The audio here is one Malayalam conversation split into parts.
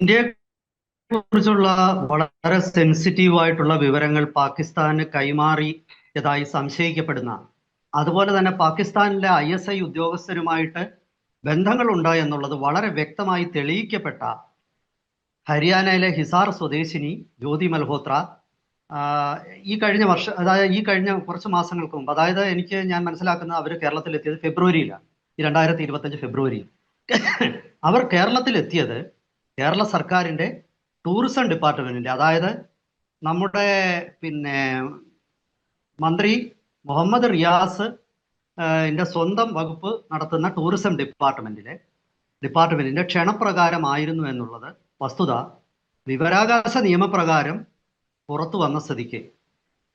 ഇന്ത്യയെ കുറിച്ചുള്ള വളരെ സെൻസിറ്റീവ് ആയിട്ടുള്ള വിവരങ്ങൾ പാകിസ്ഥാന് കൈമാറിയതായി സംശയിക്കപ്പെടുന്ന അതുപോലെ തന്നെ പാകിസ്ഥാനിലെ ഐ എസ് ഐ ഉദ്യോഗസ്ഥരുമായിട്ട് ബന്ധങ്ങളുണ്ട് എന്നുള്ളത് വളരെ വ്യക്തമായി തെളിയിക്കപ്പെട്ട ഹരിയാനയിലെ ഹിസാർ സ്വദേശിനി ജ്യോതി മൽഹോത്ര ഈ കഴിഞ്ഞ വർഷം അതായത് ഈ കഴിഞ്ഞ കുറച്ച് മാസങ്ങൾക്ക് മുമ്പ് അതായത് എനിക്ക് ഞാൻ മനസ്സിലാക്കുന്നത് അവർ കേരളത്തിൽ എത്തിയത് ഫെബ്രുവരിയിലാണ് ഈ രണ്ടായിരത്തി ഇരുപത്തഞ്ച് ഫെബ്രുവരിയിൽ. അവർ കേരളത്തിലെത്തിയത് കേരള സർക്കാരിന്റെ ടൂറിസം ഡിപ്പാർട്ട്മെന്റിന്റെ അതായത് നമ്മുടെ പിന്നെ മന്ത്രി മുഹമ്മദ് റിയാസ് എന്റെ സ്വന്തം വകുപ്പ് നടത്തുന്ന ടൂറിസം ഡിപ്പാർട്ട്മെന്റിലെ ഡിപ്പാർട്ട്മെന്റിന്റെ ക്ഷണപ്രകാരമായിരുന്നു എന്നുള്ളത്. വസ്തുത വിവരാകാശ നിയമപ്രകാരം പുറത്തു വന്ന സ്ഥിതിക്ക്.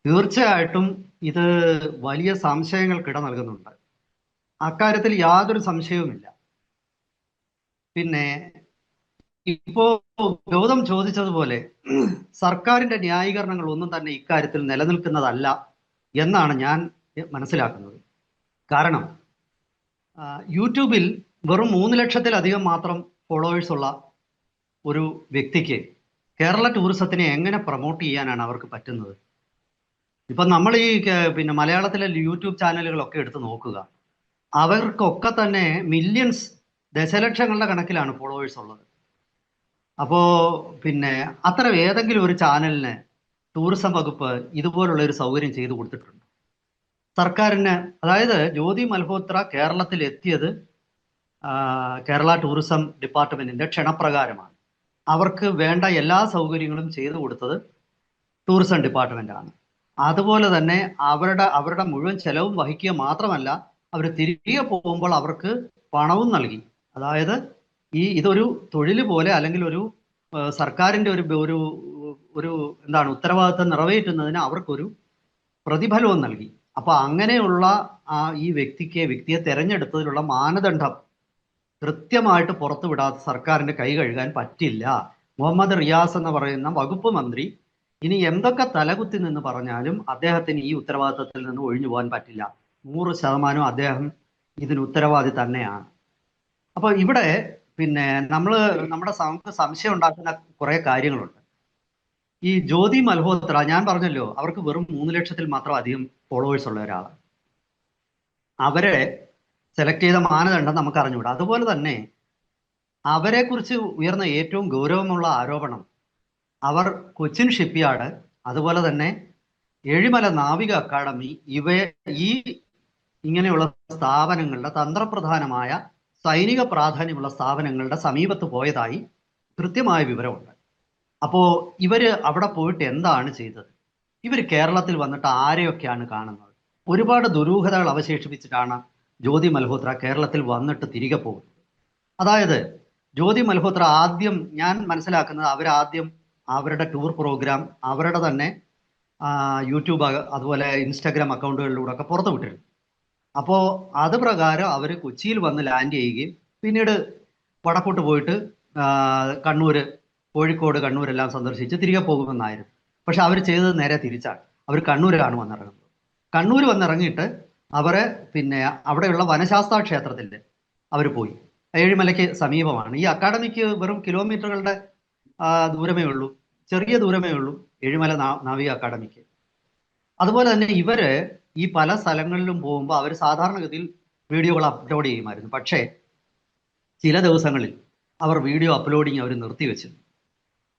തീർച്ചയായിട്ടും ഇത് വലിയ സംശയങ്ങൾക്കിട നൽകുന്നുണ്ട്. അക്കാര്യത്തിൽ യാതൊരു സംശയവുമില്ല. പിന്നെ ഇപ്പോ ഗൗതം ചോദിച്ചതുപോലെ സർക്കാരിന്റെ ന്യായീകരണങ്ങൾ ഒന്നും തന്നെ ഇക്കാര്യത്തിൽ നിലനിൽക്കുന്നതല്ല എന്നാണ് ഞാൻ മനസ്സിലാക്കുന്നത്. കാരണം യൂട്യൂബിൽ വെറും മൂന്ന് ലക്ഷത്തിലധികം മാത്രം ഫോളോവേഴ്സ് ഉള്ള ഒരു വ്യക്തിക്ക് കേരള ടൂറിസത്തിനെ എങ്ങനെ പ്രൊമോട്ട് ചെയ്യാനാണ് അവർക്ക് പറ്റുന്നത്? ഇപ്പൊ നമ്മൾ ഈ പിന്നെ മലയാളത്തിലെ യൂട്യൂബ് ചാനലുകളൊക്കെ എടുത്ത് നോക്കുക. അവർക്കൊക്കെ തന്നെ മില്യൺസ് ദശലക്ഷങ്ങളുടെ കണക്കിലാണ് ഫോളോവേഴ്സ് ഉള്ളത്. അപ്പോ പിന്നെ അത്ര ഏതെങ്കിലും ഒരു ചാനലിന് ടൂറിസം വകുപ്പ് ഇതുപോലുള്ള ഒരു സൗകര്യം ചെയ്തു കൊടുത്തിട്ടുണ്ട്. സർക്കാരിന് അതായത് ജ്യോതി മൽഹോത്ര കേരളത്തിൽ എത്തിയത് കേരള ടൂറിസം ഡിപ്പാർട്ട്മെന്റിന്റെ ക്ഷണപ്രകാരമാണ്. അവർക്ക് വേണ്ട എല്ലാ സൗകര്യങ്ങളും ചെയ്തു കൊടുത്തത് ടൂറിസം ഡിപ്പാർട്ട്മെന്റാണ്. അതുപോലെ തന്നെ അവരുടെ അവരുടെ മുഴുവൻ ചെലവും വഹിക്കുക മാത്രമല്ല അവർ തിരികെ പോകുമ്പോൾ അവർക്ക് പണവും നൽകി. അതായത് ഈ ഇതൊരു തൊഴിൽ പോലെ അല്ലെങ്കിൽ ഒരു സർക്കാരിന്റെ ഒരു ഒരു ഒരു എന്താണ് ഉത്തരവാദിത്തം നിറവേറ്റുന്നതിന് അവർക്കൊരു പ്രതിഫലവും നൽകി. അപ്പൊ അങ്ങനെയുള്ള ആ ഈ വ്യക്തിക്ക് വ്യക്തിയെ തെരഞ്ഞെടുത്തതിലുള്ള മാനദണ്ഡം കൃത്യമായിട്ട് പുറത്തുവിടാത്ത സർക്കാരിന്റെ കൈ കഴുകാൻ പറ്റില്ല. മുഹമ്മദ് റിയാസ് എന്ന് പറയുന്ന വകുപ്പ് മന്ത്രി ഇനി എന്തൊക്കെ തലകുത്തി നിന്ന് പറഞ്ഞാലും അദ്ദേഹത്തിന് ഈ ഉത്തരവാദിത്തത്തിൽ നിന്ന് ഒഴിഞ്ഞു പോകാൻ പറ്റില്ല. നൂറ് ശതമാനം അദ്ദേഹം ഇതിന് ഉത്തരവാദി തന്നെയാണ്. അപ്പൊ ഇവിടെ പിന്നെ നമ്മൾ നമ്മുടെ നമുക്ക് സംശയം ഉണ്ടാക്കുന്ന കുറെ കാര്യങ്ങളുണ്ട്. ഈ ജ്യോതി മൽഹോത്ര ഞാൻ പറഞ്ഞല്ലോ അവർക്ക് വെറും മൂന്ന് ലക്ഷത്തിൽ മാത്രം അധികം ഫോളോവേഴ്സ് ഉള്ള ഒരാളാണ് അവരെ സെലക്ട് ചെയ്ത മാനദണ്ഡം നമുക്ക് അറിഞ്ഞുകൂടാ അതുപോലെ തന്നെ അവരെ കുറിച്ച് ഉയർന്ന ഏറ്റവും ഗൗരവമുള്ള ആരോപണം അവർ കൊച്ചിൻ ഷിപ്പ്യാർഡ് അതുപോലെ തന്നെ ഏഴിമല നാവിക അക്കാദമി ഇവ ഈ ഇങ്ങനെയുള്ള സ്ഥാപനങ്ങളുടെ തന്ത്രപ്രധാനമായ സൈനിക പ്രാധാന്യമുള്ള സ്ഥാപനങ്ങളുടെ സമീപത്ത് പോയതായി കൃത്യമായ വിവരമുണ്ട്. അപ്പോൾ ഇവർ അവിടെ പോയിട്ട് എന്താണ് ചെയ്തത്? ഇവർ കേരളത്തിൽ വന്നിട്ട് ആരെയൊക്കെയാണ് കാണുന്നത്? ഒരുപാട് ദുരൂഹതകൾ അവശേഷിപ്പിച്ചിട്ടാണ് ജ്യോതി മൽഹോത്ര കേരളത്തിൽ വന്നിട്ട് തിരികെ പോകുന്നത്. അതായത് ജ്യോതി മൽഹോത്ര ആദ്യം ഞാൻ മനസ്സിലാക്കുന്നത് അവരാദ്യം അവരുടെ ടൂർ പ്രോഗ്രാം അവരുടെ തന്നെ യൂട്യൂബ് അതുപോലെ ഇൻസ്റ്റാഗ്രാം അക്കൗണ്ടുകളിലൂടെ ഒക്കെ പുറത്തു വിട്ടിരുന്നു അപ്പോൾ അത് പ്രകാരം അവർ കൊച്ചിയിൽ വന്ന് ലാൻഡ് ചെയ്യുകയും പിന്നീട് വടക്കോട്ട് പോയിട്ട് കണ്ണൂർ കോഴിക്കോട് കണ്ണൂരെല്ലാം സന്ദർശിച്ച് തിരികെ പോകുമെന്നായിരുന്നു. പക്ഷെ അവർ ചെയ്തത് നേരെ തിരിച്ചാണ്. അവർ കണ്ണൂരിലാണ് വന്നിറങ്ങുന്നത്. കണ്ണൂർ വന്നിറങ്ങിയിട്ട് അവരെ പിന്നെ അവിടെയുള്ള വനശാസ്ത്ര ക്ഷേത്രത്തിൽ അവർ പോയി. ഏഴിമലയ്ക്ക് സമീപമാണ്. ഈ അക്കാഡമിക്ക് വെറും കിലോമീറ്ററുകളുടെ ദൂരമേ ഉള്ളൂ. ചെറിയ ദൂരമേ ഉള്ളൂ ഏഴിമല നാവിക അക്കാഡമിക്ക്. അതുപോലെ തന്നെ ഇവർ ഈ പല സ്ഥലങ്ങളിലും പോകുമ്പോൾ അവർ സാധാരണഗതിയിൽ വീഡിയോകൾ അപ്ലോഡ് ചെയ്യുമായിരുന്നു. പക്ഷേ ചില ദിവസങ്ങളിൽ അവർ വീഡിയോ അപ്ലോഡിങ് അവർ നിർത്തിവെച്ചു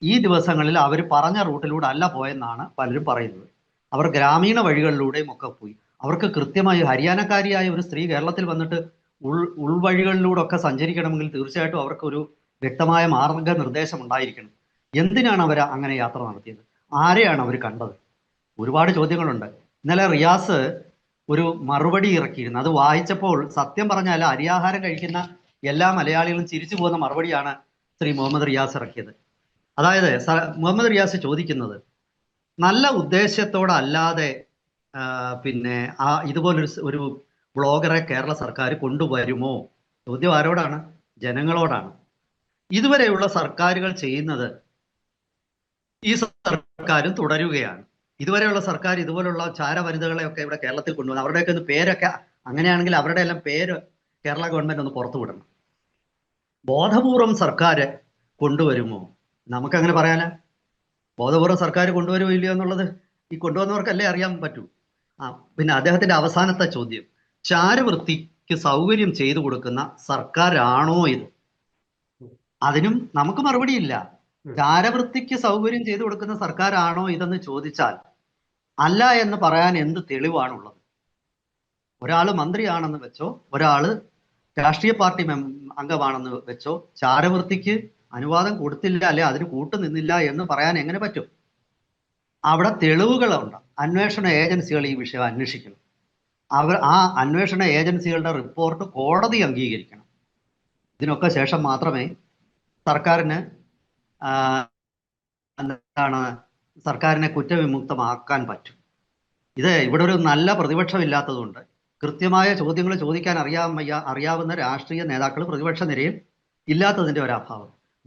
ഈ ദിവസങ്ങളിൽ അവർ പറഞ്ഞ റൂട്ടിലൂടെ അല്ല പോയെന്നാണ് പലരും പറയുന്നത്. അവർ ഗ്രാമീണ വഴികളിലൂടെയും ഒക്കെ പോയി. അവർക്ക് കൃത്യമായി ഹരിയാനക്കാരിയായ ഒരു സ്ത്രീ കേരളത്തിൽ വന്നിട്ട് ഉൾ ഉൾവഴികളിലൂടെ ഒക്കെ സഞ്ചരിക്കണമെങ്കിൽ തീർച്ചയായിട്ടും അവർക്കൊരു വ്യക്തമായ മാർഗനിർദ്ദേശം ഉണ്ടായിരിക്കണം. എന്തിനാണ് അവർ അങ്ങനെ യാത്ര നടത്തിയത്? ആരെയാണ് അവർ കണ്ടത്? ഒരുപാട് ചോദ്യങ്ങളുണ്ട്. ഇന്നലെ റിയാസ് ഒരു മറുപടി ഇറക്കിയിരുന്നു. അത് വായിച്ചപ്പോൾ സത്യം പറഞ്ഞാൽ അരിയാഹാരം കഴിക്കുന്ന എല്ലാ മലയാളികളും ചിരിച്ചു പോകുന്ന മറുപടിയാണ് ശ്രീ മുഹമ്മദ് റിയാസ് ഇറക്കിയത്. അതായത് മുഹമ്മദ് റിയാസ് ചോദിക്കുന്നത് നല്ല ഉദ്ദേശത്തോടല്ലാതെ പിന്നെ ആ ഇതുപോലൊരു ഒരു ബ്ലോഗറെ കേരള സർക്കാർ കൊണ്ടുവരുമോ? ചോദ്യം ആരോടാണ്? ജനങ്ങളോടാണ്. ഇതുവരെയുള്ള സർക്കാരുകൾ ചെയ്യുന്നത് ഈ സർക്കാരും തുടരുകയാണ്. ഇതുവരെയുള്ള സർക്കാർ ഇതുപോലുള്ള ചാര വനിതകളെയൊക്കെ ഇവിടെ കേരളത്തിൽ കൊണ്ടുവന്നു. അവരുടെയൊക്കെ ഒന്ന് പേരൊക്കെ അങ്ങനെയാണെങ്കിൽ അവരുടെ എല്ലാം പേര് കേരള ഗവൺമെന്റ് ഒന്ന് പുറത്തു വിടണം. ബോധപൂർവം സർക്കാർ കൊണ്ടുവരുമോ? നമുക്കങ്ങനെ പറയാനാ ബോധപൂർവം സർക്കാർ കൊണ്ടുവരുമോ ഇല്ലയോ എന്നുള്ളത് ഈ കൊണ്ടുവന്നവർക്കല്ലേ അറിയാൻ പറ്റൂ. ആ പിന്നെ അദ്ദേഹത്തിന്റെ അവസാനത്തെ ചോദ്യം. ചാരവൃത്തിക്ക് സൗകര്യം ചെയ്തു കൊടുക്കുന്ന സർക്കാരാണോ ഇത്? അതിനും നമുക്ക് മറുപടിയില്ല. ചാരവൃത്തിക്ക് സൗകര്യം ചെയ്തു കൊടുക്കുന്ന സർക്കാരാണോ ഇതെന്ന് ചോദിച്ചാൽ അല്ല എന്ന് പറയാൻ എന്ത് തെളിവാണുള്ളത്? ഒരാൾ മന്ത്രിയാണെന്ന് വെച്ചോ ഒരാൾ രാഷ്ട്രീയ പാർട്ടി അംഗമാണെന്ന് വെച്ചോ ചാരവൃത്തിക്ക് അനുവാദം കൊടുത്തില്ല അല്ലെ അതിന് കൂട്ടു നിന്നില്ല എന്ന് പറയാൻ എങ്ങനെ പറ്റും? അവിടെ തെളിവുകളുണ്ട്. അന്വേഷണ ഏജൻസികൾ ഈ വിഷയം അന്വേഷിക്കണം. അവർ ആ അന്വേഷണ ഏജൻസികളുടെ റിപ്പോർട്ട് കോടതി അംഗീകരിക്കണം. ഇതിനൊക്കെ ശേഷം മാത്രമേ സർക്കാരിന് എന്താണ് സർക്കാരിനെ കുറ്റവിമുക്തമാക്കാൻ പറ്റും. ഇത് ഇവിടെ ഒരു നല്ല പ്രതിപക്ഷമില്ലാത്തതുകൊണ്ട് കൃത്യമായ ചോദ്യങ്ങൾ ചോദിക്കാൻ അറിയാൻ അറിയാവുന്ന രാഷ്ട്രീയ നേതാക്കൾ പ്രതിപക്ഷ നിരയിൽ ഇല്ലാത്തതിന്റെ ഒരു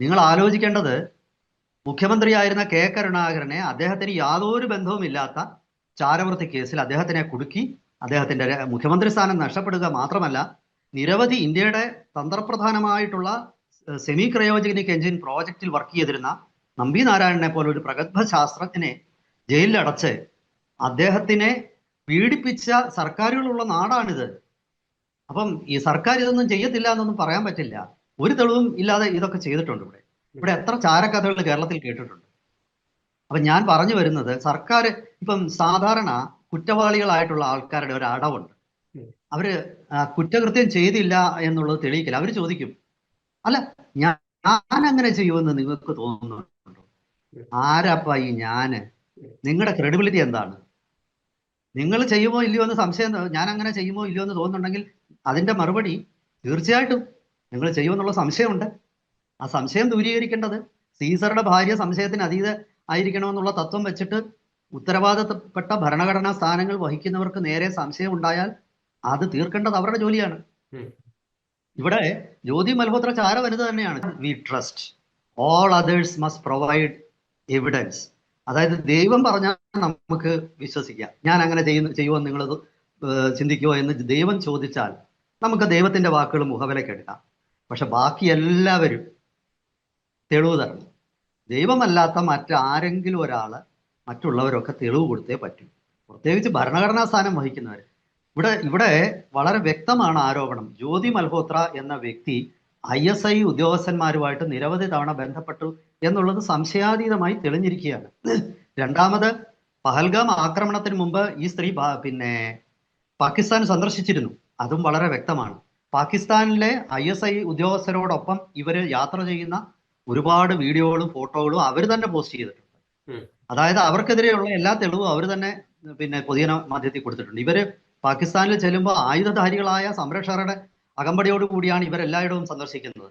നിങ്ങൾ ആലോചിക്കേണ്ടത് മുഖ്യമന്ത്രിയായിരുന്ന കെ കരുണാകരനെ അദ്ദേഹത്തിന് യാതൊരു ബന്ധവുമില്ലാത്ത ചാരവൃത്തി കേസിൽ അദ്ദേഹത്തിനെ കുടുക്കി അദ്ദേഹത്തിന്റെ മുഖ്യമന്ത്രി സ്ഥാനം നഷ്ടപ്പെടുക മാത്രമല്ല നിരവധി ഇന്ത്യയുടെ തന്ത്രപ്രധാനമായിട്ടുള്ള സെമി ക്രയോജനിക് എഞ്ചിൻ പ്രോജക്റ്റിൽ വർക്ക് ചെയ്തിരുന്ന നമ്പി നാരായണനെ പോലെ ഒരു പ്രഗത്ഭ ശാസ്ത്രജ്ഞനെ ജയിലിലടച്ച് അദ്ദേഹത്തിനെ പീഡിപ്പിച്ച സർക്കാരുകളുള്ള നാടാണിത്. അപ്പം ഈ സർക്കാർ ഇതൊന്നും ചെയ്യത്തില്ല എന്നൊന്നും പറയാൻ പറ്റില്ല. ഒരു തെളിവും ഇല്ലാതെ ഇതൊക്കെ ചെയ്തിട്ടുണ്ട് ഇവിടെ. ഇവിടെ എത്ര ചാരക്കഥകൾ കേരളത്തിൽ കേട്ടിട്ടുണ്ട്. അപ്പൊ ഞാൻ പറഞ്ഞു വരുന്നത് സർക്കാർ ഇപ്പം സാധാരണ കുറ്റവാളികളായിട്ടുള്ള ആൾക്കാരുടെ ഒരു അടവുണ്ട്. അവർ കുറ്റകൃത്യം ചെയ്തില്ല എന്നുള്ളത് തെളിയിക്കില്ല. അവർ ചോദിക്കും അല്ല ഞാൻ അങ്ങനെ ചെയ്യുമെന്ന് നിങ്ങൾക്ക് തോന്നുന്നുണ്ടോ? ആരാപ്പ ഈ ഞാൻ? നിങ്ങളുടെ ക്രെഡിബിലിറ്റി എന്താണ്? നിങ്ങൾ ചെയ്യുമോ ഇല്ലയോ എന്ന് സംശയം ഞാൻ അങ്ങനെ ചെയ്യുമോ ഇല്ലയോ എന്ന് തോന്നുന്നുണ്ടെങ്കിൽ അതിന്റെ മറുപടി തീർച്ചയായിട്ടും നിങ്ങൾ ചെയ്യുമെന്നുള്ള സംശയമുണ്ട്. ആ സംശയം ദൂരീകരിക്കേണ്ടത് സീസറുടെ ഭാര്യ സംശയത്തിന് അതീത ആയിരിക്കണമെന്നുള്ള തത്വം വെച്ചിട്ട് ഉത്തരവാദിത്തപ്പെട്ട ഭരണഘടനാ സ്ഥാനങ്ങൾ വഹിക്കുന്നവർക്ക് നേരെ സംശയം ഉണ്ടായാൽ അത് തീർക്കേണ്ടത് അവരുടെ ജോലിയാണ്. ഇവിടെ ജ്യോതി മൽഹോത്ര ചാര വനിത തന്നെയാണ്. We trust all others must provide evidence അതായത് ദൈവം പറഞ്ഞാൽ നമുക്ക് വിശ്വസിക്കാം. ഞാൻ അങ്ങനെ ചെയ്യുന്ന ചെയ്യുമെന്ന് നിങ്ങൾ ചിന്തിക്കുമോ എന്ന് ദൈവം ചോദിച്ചാൽ നമുക്ക് ദൈവത്തിന്റെ വാക്കുകൾ മുഖവിലേക്ക് എടുക്കാം. പക്ഷെ ബാക്കി എല്ലാവരും തെളിവ് തരണം. ദൈവമല്ലാത്ത മറ്റാരെങ്കിലും ഒരാൾ മറ്റുള്ളവരൊക്കെ തെളിവ് കൊടുത്തേ പറ്റൂ. പ്രത്യേകിച്ച് ഭരണഘടനാ സ്ഥാനം വഹിക്കുന്നവർ ഇവിടെ ഇവിടെ വളരെ വ്യക്തമാണ് ആരോപണം. ജ്യോതി മൽഹോത്ര എന്ന വ്യക്തി ഐ എസ് ഐ ഉദ്യോഗസ്ഥന്മാരുമായിട്ട് നിരവധി തവണ ബന്ധപ്പെട്ടു എന്നുള്ളത് സംശയാതീതമായി തെളിഞ്ഞിരിക്കുകയാണ്. രണ്ടാമത് പഹൽഗാം ആക്രമണത്തിന് മുമ്പ് ഈ സ്ത്രീ പിന്നെ പാകിസ്ഥാൻ സന്ദർശിച്ചിരുന്നു. അതും വളരെ വ്യക്തമാണ്. പാകിസ്ഥാനിലെ ഐ എസ് ഐ ഉദ്യോഗസ്ഥരോടൊപ്പം ഇവർ യാത്ര ചെയ്യുന്ന ഒരുപാട് വീഡിയോകളും ഫോട്ടോകളും അവർ തന്നെ പോസ്റ്റ് ചെയ്തിട്ടുണ്ട്. അതായത് അവർക്കെതിരെയുള്ള എല്ലാ തെളിവും അവർ തന്നെ പിന്നെ പൊതുജന മാധ്യമത്തിൽ കൊടുത്തിട്ടുണ്ട്. ഇവർ പാകിസ്ഥാനിൽ ചെല്ലുമ്പോൾ ആയുധധാരികളായ സംരക്ഷകരുടെ അകമ്പടിയോട് കൂടിയാണ് ഇവരെല്ലായിടവും സന്ദർശിക്കുന്നത്.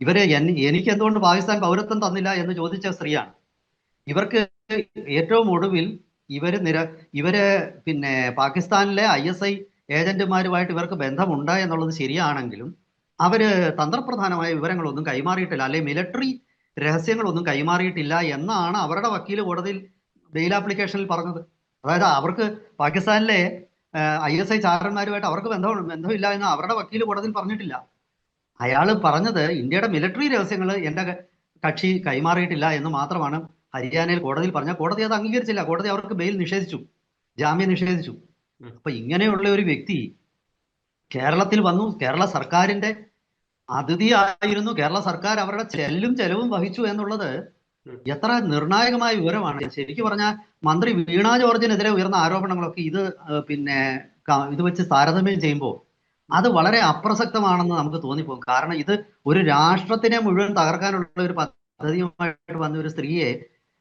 ഇവരെ എനിക്ക് എന്തുകൊണ്ട് പാകിസ്ഥാൻ പൗരത്വം തന്നില്ല എന്ന് ചോദിച്ച സ്ത്രീയാണ്. ഇവർക്ക് ഏറ്റവും ഒടുവിൽ ഇവർ നിര ഇവർ പിന്നെ പാകിസ്ഥാനിലെ ഐ എസ് ഐ ഏജന്റുമാരുമായിട്ട് ഇവർക്ക് ബന്ധമുണ്ട് എന്നുള്ളത് ശരിയാണെങ്കിലും അവർ തന്ത്രപ്രധാനമായ വിവരങ്ങളൊന്നും കൈമാറിയിട്ടില്ല അല്ലെ മിലിറ്ററി രഹസ്യങ്ങളൊന്നും കൈമാറിയിട്ടില്ല എന്നാണ് അവരുടെ വക്കീൽ കോടതിയിൽ ബെയിൽ ആപ്ലിക്കേഷനിൽ പറഞ്ഞത്. അതായത് അവർക്ക് പാകിസ്ഥാനിലെ ഐ എസ് ഐ ചാരന്മാരുമായിട്ട് അവർക്ക് ബന്ധം ബന്ധമില്ല എന്ന് അവരുടെ വക്കീൽ കോടതിയിൽ പറഞ്ഞിട്ടില്ല. അയാൾ പറഞ്ഞത് ഇന്ത്യയുടെ മിലിറ്ററി രഹസ്യങ്ങൾ എന്റെ കക്ഷി കൈമാറിയിട്ടില്ല എന്ന് മാത്രമാണ് ഹരിയാനയിൽ കോടതിയിൽ പറഞ്ഞ. കോടതി അത് അംഗീകരിച്ചില്ല. കോടതി അവർക്ക് ബെയിൽ നിഷേധിച്ചു. ജാമ്യം നിഷേധിച്ചു. അപ്പൊ ഇങ്ങനെയുള്ള ഒരു വ്യക്തി കേരളത്തിൽ വന്നു. കേരള സർക്കാരിന്റെ അതിഥിയായിരുന്നു. കേരള സർക്കാർ അവരുടെ ചെല്ലും ചെലവും വഹിച്ചു എന്നുള്ളത്. എത്ര നിർണായകമായ വിവരമാണ്. ശരിക്കും പറഞ്ഞാൽ മന്ത്രി വീണ ജോർജിനെതിരെ ഉയർന്ന ആരോപണങ്ങളൊക്കെ ഇത് പിന്നെ ഇത് വെച്ച് താരതമ്യം ചെയ്യുമ്പോൾ അത് വളരെ അപ്രസക്തമാണെന്ന് നമുക്ക് തോന്നിപ്പോകും. കാരണം ഇത് ഒരു രാഷ്ട്രത്തിനെ മുഴുവൻ തകർക്കാനുള്ള ഒരു പദ്ധതിയുമായിട്ട് വന്ന ഒരു സ്ത്രീയെ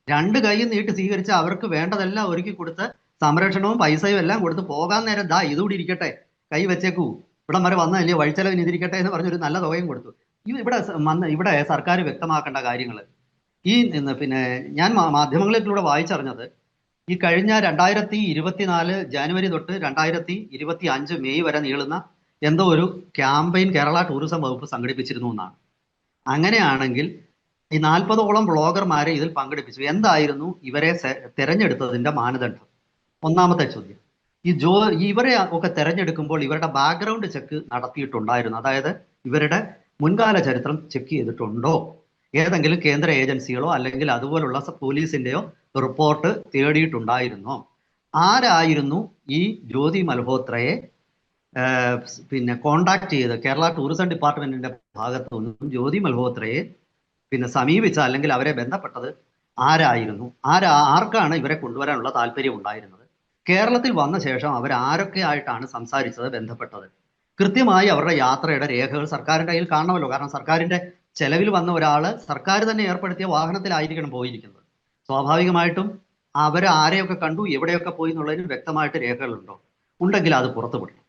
രണ്ട് കൈയും നീട്ടി സ്വീകരിച്ച് അവർക്ക് വേണ്ടതെല്ലാം ഒരുക്കി കൊടുത്ത് സംരക്ഷണവും പൈസയും എല്ലാം കൊടുത്ത് പോകാൻ നേരം ദാ ഇതുകൂടി ഇരിക്കട്ടെ കൈ വെച്ചേക്കൂ ഇവിടം വരെ വന്നതല്ലേ വഴിച്ചെലവിന് ഇതിരിക്കട്ടെ എന്ന് പറഞ്ഞൊരു നല്ല തുകയും കൊടുത്തു. ഇവിടെ ഇവിടെ സർക്കാർ വ്യക്തമാക്കേണ്ട കാര്യങ്ങൾ ഈ പിന്നെ ഞാൻ മാധ്യമങ്ങളിലൂടെ വായിച്ചറിഞ്ഞത് ഈ കഴിഞ്ഞ രണ്ടായിരത്തി ഇരുപത്തിനാല് ജാനുവരി തൊട്ട് രണ്ടായിരത്തി ഇരുപത്തി അഞ്ച് മെയ് വരെ നീളുന്ന എന്തോ ഒരു ക്യാമ്പയിൻ കേരള ടൂറിസം വകുപ്പ് സംഘടിപ്പിച്ചിരുന്നു എന്നാണ്. അങ്ങനെയാണെങ്കിൽ ഈ നാൽപ്പതോളം ബ്ലോഗർമാരെ ഇതിൽ പങ്കെടുപ്പിച്ചു. എന്തായിരുന്നു ഇവരെ തെരഞ്ഞെടുത്തതിന്റെ മാനദണ്ഡം? ഒന്നാമത്തെ ചോദ്യം. ഈ ജോ ഇവരെ ഒക്കെ തെരഞ്ഞെടുക്കുമ്പോൾ ഇവരുടെ ബാക്ക്ഗ്രൗണ്ട് ചെക്ക് നടത്തിയിട്ടുണ്ടായിരുന്നു. അതായത് ഇവരുടെ മുൻകാല ചരിത്രം ചെക്ക് ചെയ്തിട്ടുണ്ടോ? ഏതെങ്കിലും കേന്ദ്ര ഏജൻസികളോ അല്ലെങ്കിൽ അതുപോലുള്ള പോലീസിന്റെയോ റിപ്പോർട്ട് തേടിയിട്ടുണ്ടായിരുന്നോ. ആരായിരുന്നു ഈ ജ്യോതി മൽഹോത്രയെ പിന്നെ കോണ്ടാക്ട് ചെയ്ത് കേരള ടൂറിസം ഡിപ്പാർട്ട്മെന്റിന്റെ ഭാഗത്തു നിന്നും ജ്യോതി മൽഹോത്രയെ പിന്നെ സമീപിച്ച അല്ലെങ്കിൽ അവരെ ബന്ധപ്പെട്ടത് ആരായിരുന്നു? ആരാ ആർക്കാണ് ഇവരെ കൊണ്ടുവരാനുള്ള താല്പര്യം ഉണ്ടായിരുന്നത്? കേരളത്തിൽ വന്ന ശേഷം അവർ ആരൊക്കെ ആയിട്ടാണ് സംസാരിച്ചത് ബന്ധപ്പെട്ടത്? കൃത്യമായി അവരുടെ യാത്രയുടെ രേഖകൾ സർക്കാരിന്റെ കയ്യിൽ കാണണമല്ലോ. കാരണം സർക്കാരിന്റെ ചെലവിൽ വന്ന ഒരാൾ സർക്കാർ തന്നെ ഏർപ്പെടുത്തിയ വാഹനത്തിലായിരിക്കണം പോയിരിക്കുന്നത്. സ്വാഭാവികമായിട്ടും അവർ ആരെയൊക്കെ കണ്ടു എവിടെയൊക്കെ പോയി എന്നുള്ളതിന് വ്യക്തമായിട്ട് രേഖകളുണ്ടോ? ഉണ്ടെങ്കിൽ അത് പുറത്തുവിടണം.